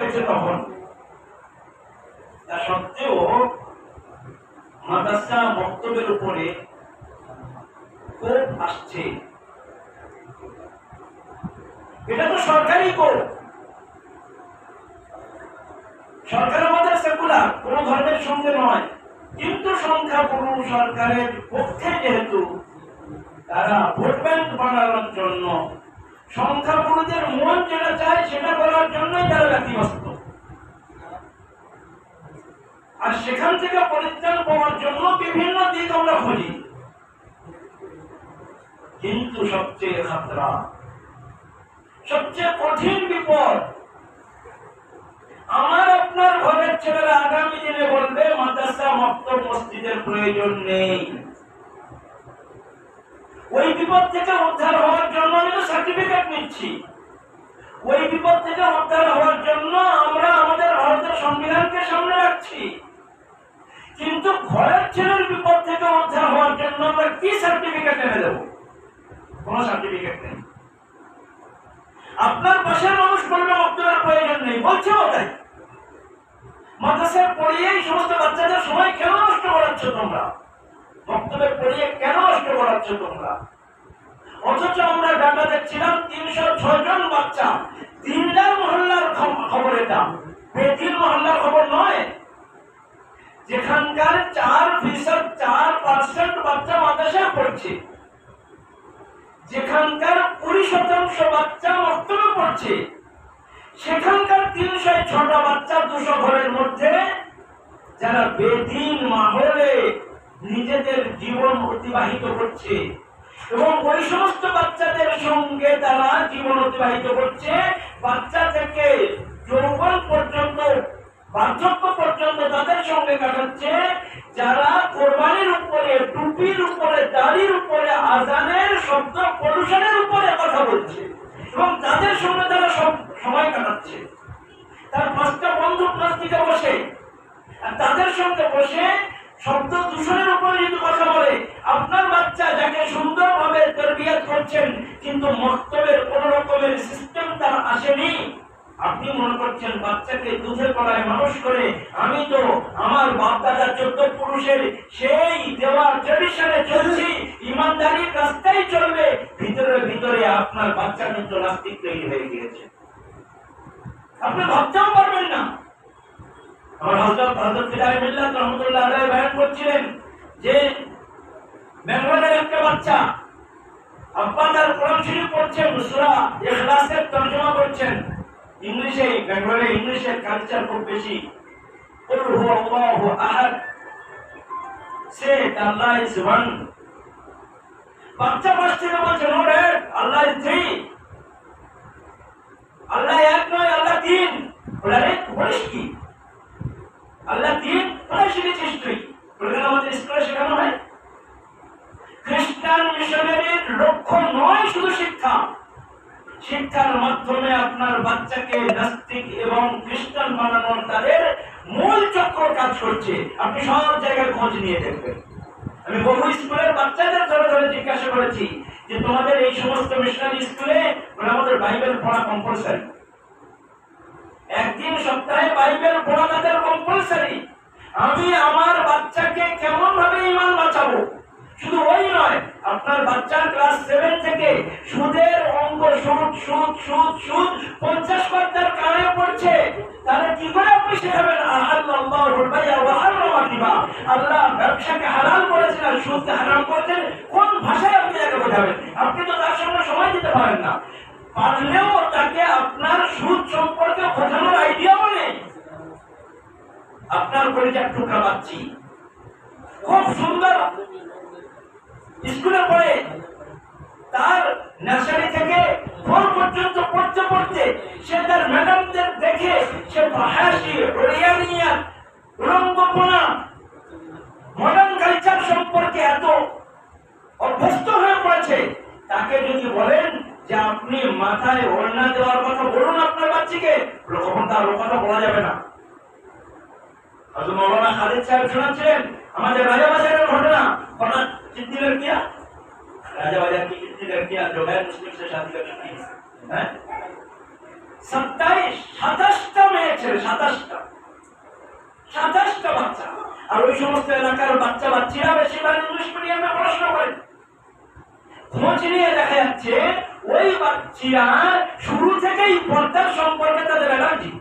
হয়েছে তখন। তা সত্ত্বেও মাদ্রাসা বক্তব্যের উপরে কোপ আসছে। এটা তো সরকারি কোপ সরকার আমাদের সেকুলার কোন ধর্মের সঙ্গে নয়। কিন্তু সংখ্যাগুরু সরকারের পক্ষে যেহেতু, তারা ভোট ব্যাংক বানানোর জন্য সংখ্যাগুরুদের মন যেটা চায় সেটা করার জন্যই তারা ব্যতিব্যস্ত। আর সেখান থেকে পরিত্রাণ পাওয়ার জন্য বিভিন্ন দিক আমরা খুঁজি। কিন্তু সবচেয়ে খাতরা, সবচেয়ে কঠিন বিপদ, আমার আপনার ঘরের ছেলেরা আগামী দিনে বলবে, মাদ্রাসা, মক্তব, মসজিদের প্রয়োজন নেই। ওই বিপদ থেকে উদ্ধার হওয়ার জন্য আমি তো সার্টিফিকেট নিচ্ছি। ওই বিপদ থেকে উদ্ধার হওয়ার জন্য আমরা আমাদের ভারতের সংবিধানকে সামনে রাখছি। কিন্তু ঘরের ছেলের বিপদ থেকে উদ্ধার হওয়ার জন্য আমরা কি সার্টিফিকেট এনে দেবো? কোন সার্টিফিকেট নেই। আপনার পাশের মানুষ বলবে মক্তবের প্রয়োজন নেই। বলছেও তাই মাদ্রাসায় পড়িয়ে এই সমস্ত বাচ্চাদের সময় কেন নষ্ট করাচ্ছ তোমরা। বক্তব্যে পড়িয়ে কেন নষ্ট করাচ্ছ তোমরা? অথচ আমরা ডাটা দেখছিলাম তিনশো ছয় জন বাচ্চা। তিনটার মহল্লার খবর এটা। বেতিল মহল্লার খবর নয়। যেখানকার চার ফিসদ, চার পার্সেন্ট বাচ্চা মাদ্রাসায় পড়ছে। যেখানকার কুড়ি শতাংশ বাচ্চা মক্তবে পড়ছে। সেখানকার তিনশো ছটা বাচ্চা দুশো ঘরের মধ্যে, যারা বেদিন মাহলে নিজেদের জীবন অতিবাহিত করছে। এবং ওই সমস্ত বাচ্চাদের সঙ্গে তারা জীবন অতিবাহিত করছে। বাচ্চা থেকে যৌবন পর্যন্ত, বার্ধক্য পর্যন্ত তাদের সঙ্গে কাটাচ্ছে। যারা কোরবানির উপরে, টুপির উপরে, দাড়ির উপরে, আজানের শব্দ পলুশনের উপরে কথা বলছে। এবং তাদের সঙ্গে তারা সব সময় কাটাচ্ছে। তার পাঁচটা বন্ধু প্লাস্টিকে বসে। আর তাদের সঙ্গে বসে শব্দ দূষণের উপরে যদি কথা বলে, আপনার বাচ্চা যাকে সুন্দরভাবে তরবিয়ত করছেন, কিন্তু মক্তবের কোন রকমের সিস্টেম তার আসেনি। আপনি মনে করছেন বাচ্চাকে দুধে করায় মানুষ করে, আমি তো আমার বাপ দাদা চোদ্দ পুরুষের সেই দেওয়া ট্রেডিশনে চলছি, ইমানদারির রাস্তায় চলবে, ভিতরে ভিতরে আপনার বাচ্চা কিন্তু নাস্তিক তৈরি হয়ে গিয়েছে। আপনি ভাবতেও পারবেন না। আল্লাহ এক নয় আল্লাহ তিন। কি আল্লাহ তিন কোথায় শিখেছিস তুই বলে আমাদের স্কুলে শেখানো হয় খ্রিস্টান মিশনারির লক্ষ্য নয় শুধু শিক্ষা। শিক্ষার মাধ্যমে আপনার বাচ্চাকে নাস্তিক এবং খ্রিস্টান বানানোর তাদের মূল চক্র কাজ করছে। আপনি সব জায়গায় খোঁজ নিয়ে দেখবেন। আমি বহু স্কুলের বাচ্চাদের ধরে ধরে জিজ্ঞাসা করেছি যে, তোমাদের এই সমস্ত মিশনারি স্কুলে আমাদের বাইবেল পড়া কম্পালসারি একদিন সপ্তাহে বাইবেল পড়া তাদের কম্পালসারি আমি আমার বাচ্চাকে কেমন ভাবে ইমান বাঁচাবো? শুধু ওই নয়, আপনার বাচ্চার ক্লাস সেভেন থেকে সুদের অঙ্ক, সুদ সুদ সুদ সুদ পঞ্চাশ বার কানে পড়ছে। তাহলে কি করে আপনি শেখাবেন? আল্লাহর বাইয়া ওয়া হারামা রিবা আল্লাহ ব্যবসাকে হালাল করেছেন আর সুদকে হারাম করেছেন কোন ভাষায় আপনি তাকে বোঝাবেন? আপনি তো তার সঙ্গে সময় দিতে পারেন না। পারলেও তাকে আপনার সুদ সম্পর্কে বোঝানোর আইডিয়াও নেই। আপনার পরিচয় টুকরা পাচ্ছি খুব সুন্দর। স্কুলে পড়ে তার নার্সারি থেকে ফোর পর্যন্ত পড়তে পড়তে সে তার ম্যাডামদের দেখে সে হাসি রিয়ানিয়া উলঙ্গপনা মডার্ন কালচার সম্পর্কে এত অভ্যস্ত হয়ে পড়েছে। তাকে যদি বলেন যে আপনি মাথায় ওড়না দেওয়ার কথা বলুন আপনার বাচ্চাকে কখন তার কথা বলা যাবে না। হযরত মৌলানা খালিদ সাহেব শোনাচ্ছিলেন আমাদের রাজা বাজারের ঘটনা হঠাৎ कितनी लड़कियां राजा बाजार की कितनी लड़कियां जो है मुस्लिम से शादी कर चुकी हैं सत्ताईस সাতাশটা মেয়ে ছেলে সাতাশটা সাতাশটা বাচ্চা আর ওই সমস্ত এলাকার বাচ্চা বাচ্চারা বেশিরভাগ ইংলিশ মিডিয়ামে পড়াশোনা করে খোঁজ নিয়ে দেখা যাচ্ছে ওই বাচ্চারা শুরু থেকেই পর্দার সম্পর্কে তাদের অ্যালার্জি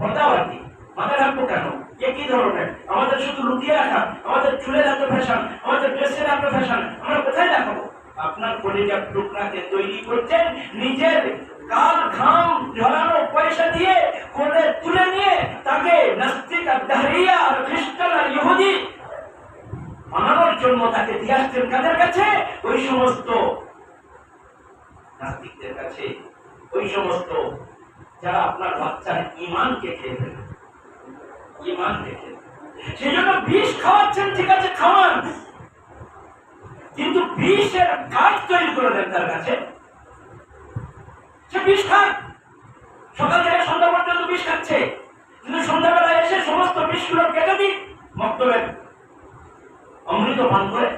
পর্দা আর কি মাথায় রাখবো কেন এ কি ধরনের? আমাদের শুধু লুকিয়ে রাখা, আমাদের এত ফ্যাশন আমাদের ড্রেসের এত ফ্যাশন আমরা কোথায় দেখাবো? আপনার টুকরাকে তৈরি করছেন, নিজের কাল ঘাম ঝরানো পয়সা দিয়ে কোলে তুলে নিয়ে তাকে নাস্তিক আর দাহরিয়া আর খ্রিস্টান আর ইহুদি জন্য তাকে দিয়ে আসছেন কাদের কাছে? ওই সমস্ত নাস্তিকদের কাছে। ওই সমস্ত যারা আপনার বাচ্চার ইমানকে খেয়ে ফেলে সেই জন্য বিষ খাওয়াচ্ছেন, ঠিক আছে, খাওয়ান। কিন্তু বিষের কাজ তৈরি করে দেন তার কাছে। সে বিষ খান সকাল থেকে সন্ধ্যা পর্যন্ত বিষ খাচ্ছে। কিন্তু সন্ধ্যাবেলা এসে সমস্ত বিষগুলো কেটে দিন, মক্তবের অমৃত পান করে।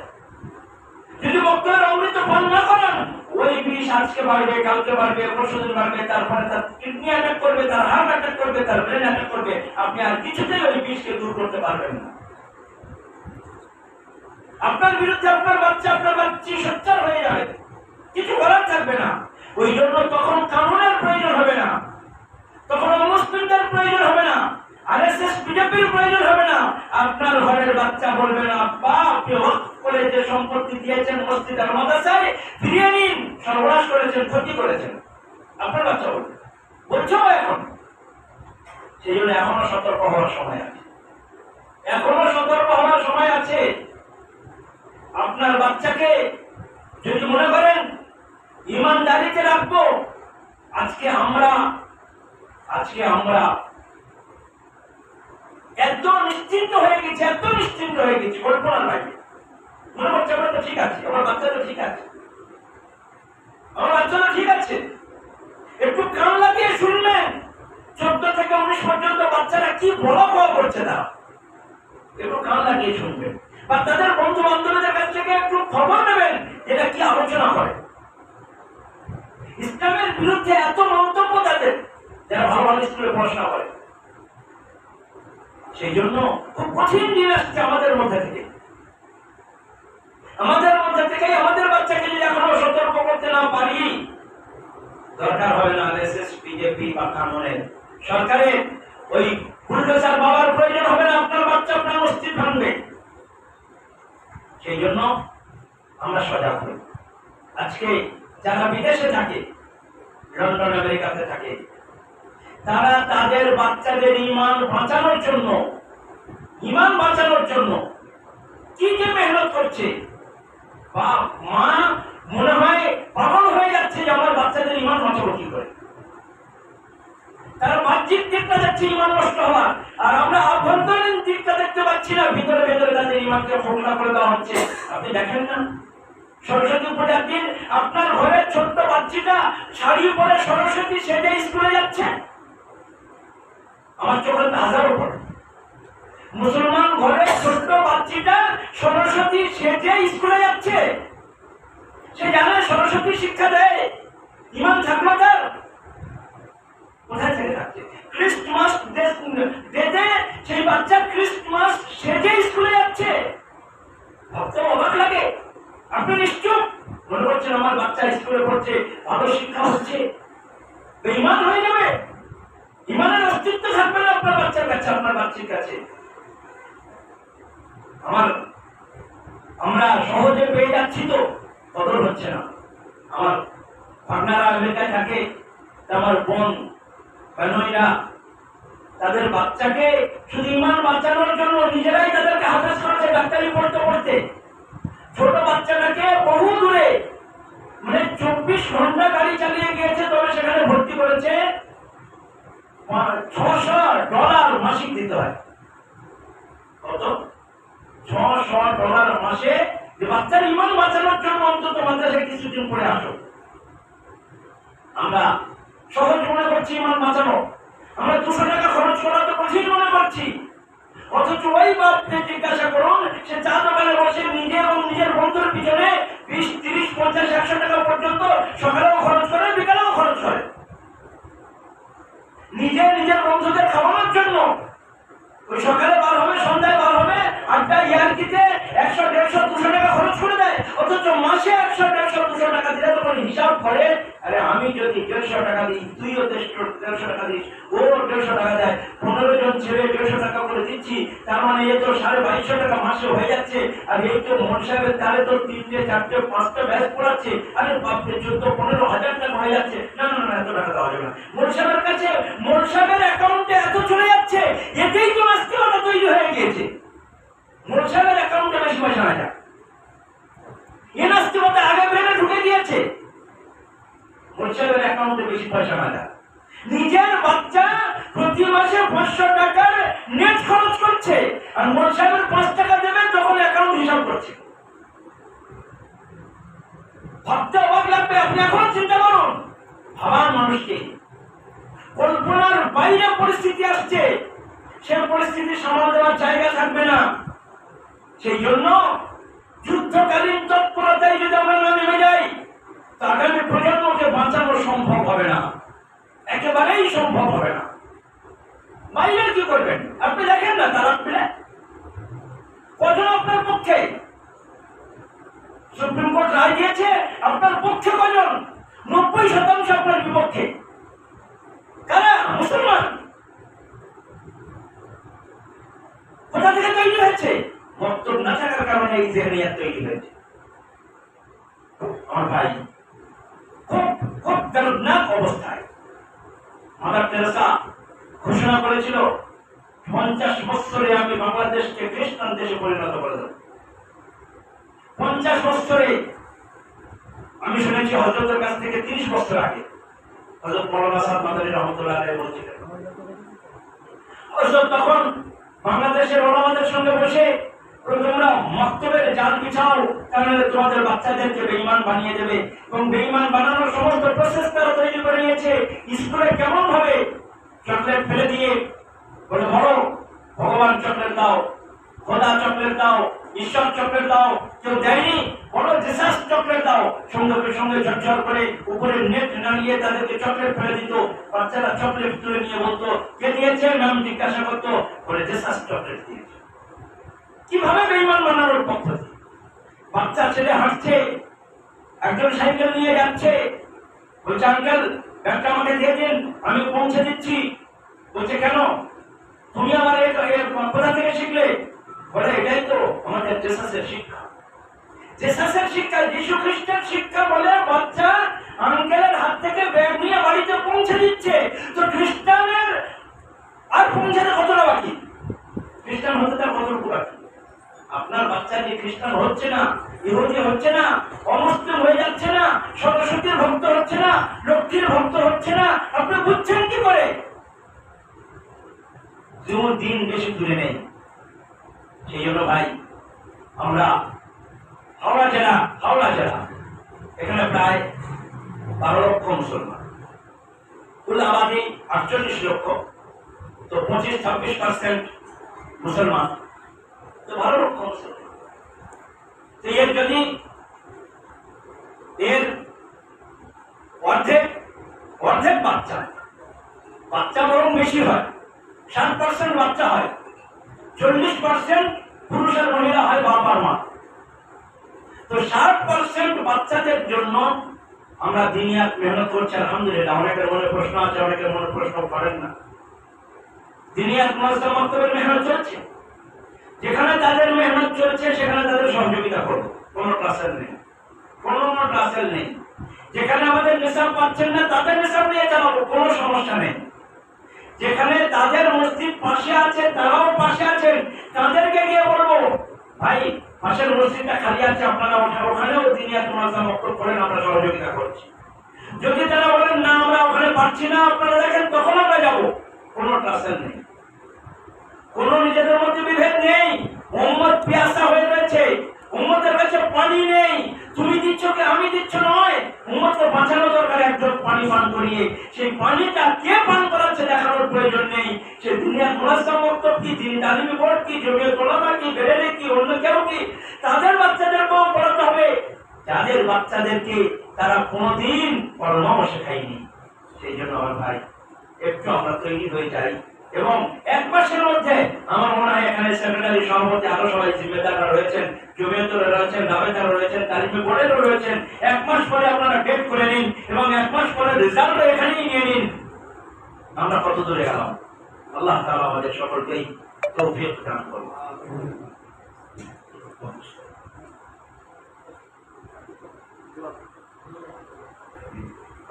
যদি মক্তবের অমৃত পান না করেন ওই বিষ আজকে বাড়বে কালকে বাড়বে পরশুদিন বাড়বে তারপরে তার কিডনি অ্যাটাক করবে, তার হার্ট অ্যাটাক করবে, তার ব্রেন অ্যাটাক করবে, আপনি আর কিছুতেই ওই বিষকে দূর করতে পারবেন না। আপনার বিরুদ্ধে আপনার বাচ্চা, আপনার বাচ্চি হয়ে যাবে। কিছু করার থাকবে না। ওই জন্য তখন কানুনের প্রয়োজন হবে না। তখন মুসলিমদের প্রয়োজন হবে না। আর এস এস বিজেপির প্রয়োজন হবে না। আপনার ঘরের বাচ্চা বলবে না আব্বা আপনি করে যে সম্পত্তি দিয়েছেন মসজিদ আর মাদ্রাসায় ফিরিয়ে সর্বনাশ করেছেন, ক্ষতি করেছেন। আপনার বাচ্চা বলবে। বলছো এখন? সেই জন্য এখনও সতর্ক হওয়ার সময় আছে। এখনও সতর্ক হওয়ার সময় আছে। আপনার বাচ্চাকে যদি মনে করেন, ইমানদারিতে রাখব, আজকে আমরা আজকে আমরা এত নিশ্চিন্ত হয়ে গেছি, এত নিশ্চিন্ত হয়ে গেছি। কল্পনার বাইরে মনে হচ্ছে আমরা তো ঠিক আছে, আমার বাচ্চা তো ঠিক আছে। আমার বাচ্চা ঠিক আছে। একটু কান লাগিয়ে শুনলেন চোদ্দ থেকে উনিশ পর্যন্ত বাচ্চারা কি বলা খাওয়া করছে তারা একটু কান লাগিয়ে শুনবেন। বা তাদের বন্ধু বান্ধবদের কাছ থেকে একটু খবর নেবেন, এটা কি আলোচনা করে ইসলামের বিরুদ্ধে এত মন্তব্য তাদের, যারা ভালো ভালো স্কুলে পড়াশোনা করে। সেই জন্য খুব কঠিন দিন আমাদের মধ্যে থেকে। আমাদের মধ্যে থেকে আমাদের বাচ্চাকে যদি এখনও সতর্ক করতে না পারি, দরকার হবে না বিজেপি বা কানুনের সরকারের ওই বুলডোজার বাবার প্রয়োজন হবে না, আপনার বাচ্চা আপনার মসজিদ ভাঙবে। সেই জন্য আমরা সজাগ হই। আজকে যারা বিদেশে থাকে, লন্ডন, আমেরিকাতে থাকে তারা তাদের বাচ্চাদের ইমান বাঁচানোর জন্য ইমান বাঁচানোর জন্য কি যে মেহনত করছে? বাপ, মা, মনে হয় পাগল হয়ে যাচ্ছে যে আমার বাচ্চাদের ইমান বাঁচাবো কি করে? তারা বাহ্যিক দিকটা দেখছে ইমান নষ্ট হওয়ার, আর আমরা আভ্যন্তরীণ দিকটা দেখতে পাচ্ছি না, ভিতরে ভেতরে তাদের ইমানকে ফোকলা করে দেওয়া হচ্ছে। আপনি দেখেন না? সরস্বতী পূজার দিন আপনার ঘরের ছোট্ট বাচ্চাটা শাড়ি পরে সরস্বতী সেজে স্কুলে যাচ্ছে। আমার চোখে তো হাজারো পড়ে মুসলমান ঘরের ছোট্ট বাচ্চাটা সরস্বতী সেজে স্কুলে যাচ্ছে। সে জানে সরস্বতী শিক্ষা দেয়। ইমান থাকল তার কোথায় থেকে থাকছে খ্রিস্টমাস ডেতে সেই বাচ্চা খ্রিস্টমাস সেজে স্কুলে যাচ্ছে। ভাবতে অবাক লাগে। আপনি নিশ্চুপ? মনে করছেন আমার বাচ্চা স্কুলে পড়ছে, ভালো শিক্ষা হচ্ছে। ইমান হয়ে যাবে। থাকবে না আপনার বাচ্চার কাছে, আপনার বাচ্চার কাছে। আমার, আমরা সহজে পেয়ে যাচ্ছি তো, কদর হচ্ছে না। আমার পাটনারা আমেরিকায় থাকে আমার বোন বেনইরা তাদের বাচ্চাকে শুধু ইমান বাঁচানোর জন্য নিজেরাই তাদেরকে হাতাশ করেছে, ডাক্তারি পড়তে পড়তে। ছোট বাচ্চাটাকে বহু দূরে মানে চব্বিশ ঘণ্টা গাড়ি চালিয়ে গিয়েছে, তবে সেখানে ভর্তি করেছে। ছশো ডলার মাসিক দিতে হয়। কত? ছশো ডলার মাসে যে বাচ্চার ইমান বাঁচানোর জন্য অন্তত মাদ্রাসায় কিছুদিন পরে আসো। আমরা সহজ মনে করছি ইমান বাঁচানো। আমরা দুশো টাকা খরচ করা তো কঠিন মনে করছি। অথচ ওই বাপকে জিজ্ঞাসা করুন, সে চা দোকানে বসে নিজে এবং নিজের বন্ধুর পিছনে বিশ, তিরিশ, পঞ্চাশ, একশো টাকা পর্যন্ত সকালেও খরচ করে, বিকালেও খরচ করে। নিজে নিজের বন্ধুদের খাওয়ানোর জন্য। ওই সকালে বার হবে, সন্ধ্যায় বার হবে, আড্ডা, ইয়ার্কিতে একশো, দেড়শো, দুশো টাকা খরচ করে দেয়। অথচ মাসে একশো, দেড়শো, দুশো টাকা দিলে তখন হিসাব করে আরে আমি যদি দেড়শো টাকা দিই, তুইও দেড়শো দেড়শো টাকা দিস ও দেড়শো টাকা দেয়, পনেরো জন ছেলে দেড়শো টাকা করে দিচ্ছি, তার মানে এ তো সাড়ে বাইশশো টাকা মাসে হয়ে যাচ্ছে, আর এই তো মোহন সাহেবের তারে তো তিনটে, চারটে, পাঁচটা ব্যাচ পড়াচ্ছে, আরে বাপরে, চোদ্দ, পনেরো হাজার টাকা হয়ে যাচ্ছে। না না না এত টাকা দেওয়া যাবে না। মোহন সাহেবের কাছে, মোহন সাহেবের অ্যাকাউন্টে এত চলে যাচ্ছে এতেই তো নাস্তিকতা তৈরি হয়ে গিয়েছে মোহন সাহেবের অ্যাকাউন্টে বেশি পয়সা না যায় এ নাস্তিকতা আগে ভেবে ঢুকে দিয়েছে মোহন অ্যাকাউন্টে বেশি পয়সা যায় নিজের বাচ্চা প্রতি মাসে পাঁচশো টাকার নেট খরচ করছে। আর মোহন সাহেবের পাঁচ টাকা দেবে, তখন অ্যাকাউন্ট হিসাব করছে। ভাবতে অবাক লাগবে, আপনি চিন্তা করুন। ভাবার মানুষকে কল্পনার বাইরে পরিস্থিতি আসছে। সে পরিস্থিতি সামাল দেওয়ার জায়গা থাকবে না। সেই জন্য যুদ্ধকালীন তৎপরতায় যদি আমরা নেমে যাই আগামী প্রজন্মকে বাঁচানো সম্ভব হবে না। একেবারেই সম্ভব হবে না। বাইরে কি করবেন? আপনি দেখেন না তারা প্লে কজন আপনার পক্ষে? সুপ্রিম কোর্ট রায় দিয়েছে, আপনার পক্ষে কজন? নব্বই শতাংশ আপনার বিপক্ষে। কারা? মুসলমান। কোথা থেকে তৈরি হয়েছে? বক্তব্য না থাকার কারণে এই জেহরিয়া তৈরি হয়েছে। আমার ভাই অবস্থায়। মাদার তেরেসা ঘোষণা করেছিল, পঞ্চাশ বছরে আমি বাংলাদেশকে খ্রিস্টান দেশে পরিণত করে দেব পঞ্চাশ বছরে আমি শুনেছি হজরতের কাছ থেকে তিরিশ বছর আগে। হজরত মৌলানা সাদ মাদারি রহমতুল্লাহ বলছিলেন হজরত তখন বাংলাদেশের ওলামাদের সঙ্গে বসে তোমরা মক্তবের জাল বিছাও কারণ তোমাদের বাচ্চাদেরকে বেঈমান বানিয়ে দেবে। এবং বেঈমান বানানোর সমস্ত প্রসেস তারা তৈরি করে নিয়েছে। স্কুলে কেমন ভাবে চকলেট ফেলে দিয়ে বলে বলো ভগবান চকলেট দাও, খোদা চকলেট দাও, ঈশ্বর চকলেট দাও, কেউ দেয়নি, বলো জেসাস চকলেট দাও। সঙ্গে সঙ্গে ঝরঝর করে উপরে নেট নামিয়ে তাদেরকে চকলেট ফেলে দিত। বাচ্চারা চকলেট তুলে নিয়ে বলতো, কে দিয়েছে? ম্যাম জিজ্ঞাসা করতো, বলে জেসাস চকলেট দিয়েছে। কীভাবে বেইমান বানানোর পদ্ধতি বাচ্চা, ছেলে হাঁটছে, একজন সাইকেল নিয়ে যাচ্ছে, বলছে, আঙ্কেল, ব্যাগটা আমাকে দিয়ে দিন, আমি পৌঁছে দিচ্ছি। বলছে, কেন? তুমি আমার কোথা থেকে শিখলে? বলে, এটাই তো আমাদের জেসাসের শিক্ষা। জেসাসের শিক্ষা, যীশু খ্রিস্টের শিক্ষা বলে বাচ্চা আঙ্কেলের হাত থেকে ব্যাগ নিয়ে বাড়িতে পৌঁছে দিচ্ছে। তো খ্রিস্টানের আর পৌঁছাতে কতটা বাকি? খ্রিস্টান হতে তার কতটুকু বাকি? আপনার বাচ্চা যে খ্রিস্টান হচ্ছে না? ইহুদি হচ্ছে না? অমুসলিম হয়ে যাচ্ছে না? সরস্বতীর ভক্ত হচ্ছে না? লক্ষ্মীর ভক্ত হচ্ছে না? আপনি বুঝছেন কি করে? দিন বেশি দূরে নেই। সেই জন্য ভাই, আমরা হাওড়া জেলা হাওড়া জেলা, এখানে প্রায় বারো লক্ষ মুসলমান। কুল আবাদি আটচল্লিশ লক্ষ, তো পঁচিশ, ছাব্বিশ পার্সেন্ট মুসলমান। তো এর যদি এর অর্ধেক অর্ধেক বাচ্চা বাচ্চা বরং বেশি হয় ষাট পার্সেন্ট বাচ্চা হয়, চল্লিশ পার্সেন্ট পুরুষ মহিলা হয় বাবার মা। তো ষাট পার্সেন্ট বাচ্চাদের জন্য আমরা দিনিয়াত মেহনত করছি, আলহামদুলিল্লাহ। অনেকের মনে প্রশ্ন আছে, অনেকের মনে প্রশ্ন করেন না। দিনিয়াত মাস্টার মক্তবের মেহনত চলছে? যেখানে তাদের মেহনত চলছে, সেখানে তাদের সহযোগিতা করব। কোনো ক্লাসের নেই। কোনো ক্লাসের নেই। যেখানে আমাদের নেশাব পাচ্ছেন না, তাদের নেশাব নিয়ে চালাবো, কোনো সমস্যা নেই। যেখানে তাদের মসজিদ পাশে আছে, তারাও পাশে আছেন, তাদেরকে গিয়ে বলব, ভাই, পাশের মসজিদটা খালি আছে, আপনারা ওঠা, ওখানেও দিনিয়াত মাদ্রাসা মক্তব করেন, আমরা সহযোগিতা করছি। যদি তারা বলেন, না, আমরা ওখানে পারছি না, আপনারা দেখেন, তখন আমরা যাব। কোনো ক্লাসের নেই। কোন নিজেদের মধ্যে বিভেদ নেই। মোহাম্মদ পিয়াসা হয়ে রয়েছে। উম্মতের কাছে পানি নেই। তুমি দিচ্ছ কি, আমি দিচ্ছ নয়। উম্মতকে বাঁচানো দরকার একজন পানি পান করিয়ে, সেই পানিটা কে পান করাচ্ছে দেখানোর প্রয়োজন নেই। সে দুনিয়ার মক্তব কি, দিন তালিমি বোর্ড কি জমিয়ত ওলামা কি বেরেলে কি, অন্য কেউ কি? তাদের বাচ্চাদেরকেও পড়াতে হবে। যাদের বাচ্চাদেরকে তারা কোনোদিন কলমাও শেখায়নি সেই জন্য আমার ভাই, একটু আমরা তৈরি হয়ে যাই। এবং এক মাসের মধ্যে আমার মনে হয় এখানে সেক্রেটারি সভাপতি আরো সবাই জিম্মেদাররা রয়েছেন জমিয়তরা রয়েছেন দাবেদাররা রয়েছেন তালিমে বোর্ডেরও রয়েছেন এক মাস পরে আপনারা ডেট করে নিন এবং এক মাস পরে রেজাল্ট এখানেই নিয়ে নিন আমরা কত দূরে গেলাম আল্লাহ তাআলা আমাদের সকলকেই তৌফিক দান করুন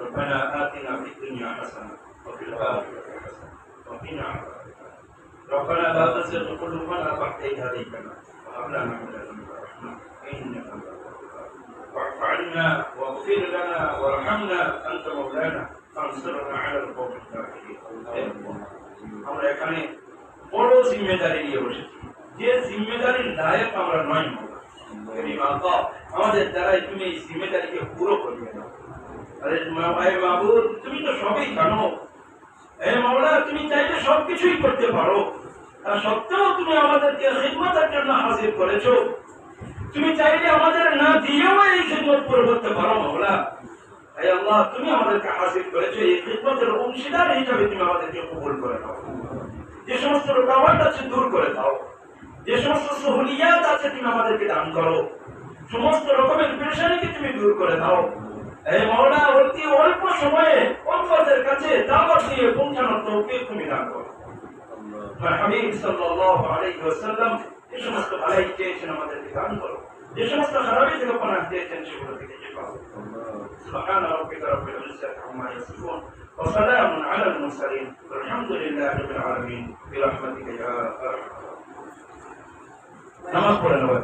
ربنا آتنا في الدنيا حسنة وفي الآخرة حسنة وقنا عذاب النار ربنا لا تزغ قلوبنا بعد إذ هديتنا وهب لنا من لدنك رحمة إنك أنت الوهاب واعف عنا واغفر لنا وارحمنا أنت مولانا فانصرنا على القوم الكافرين আমরা এখানে বড় জিম্মেদারি নিয়ে বসেছি যে জিম্মেদারির নায়ক আমরা নয় মৌলা। এই মাতা, আমাদের দ্বারাই তুমি এই জিম্মেদারিকে পুরো করিয়ে দাও আরে মা- ভাই বাবুর তুমি তো সবই জানো তুমি চাইলে সবকিছুই করতে পারো। তা সত্ত্বেও তুমি আমাদেরকে খিদমতের জন্য হাজির করেছ। তুমি চাইলে আমাদের না দিয়েও এই খিদমত করতে পারো, মাওলা। তুমি আমাদেরকে হাজির করেছ। এই খিদমতের অংশীদার হিসাবে তুমি আমাদেরকে কবুল করে নাও। যে সমস্ত রোকাওয়াট আছে দূর করে দাও। যে সমস্ত সহলিয়াত আছে তুমি আমাদেরকে দান করো। সমস্ত রকমের পেরেশানিকে তুমি দূর করে দাও। এই মৌলা অতি অল্প সময়ে অল্পদের কাছে দাওয়াত দিয়ে পৌঁছানোর তৌফিক তুমি দান করো আর হাবিব সাল্লাল্লাহু আলাইহি ওয়াসাল্লাম যে সমস্ত ভালাই চেয়েছেন আমাদেরকে দান করো যে সমস্ত খারাপি থেকে পনাহ দিয়েছেন সেগুলো থেকে হেফাজত করো سبحان ربك رب العزة عما يصفون وسلام على المرسلين والحمد لله رب العالمين برحمتك يا أرحم الراحمين. نماز পড়ে নেবো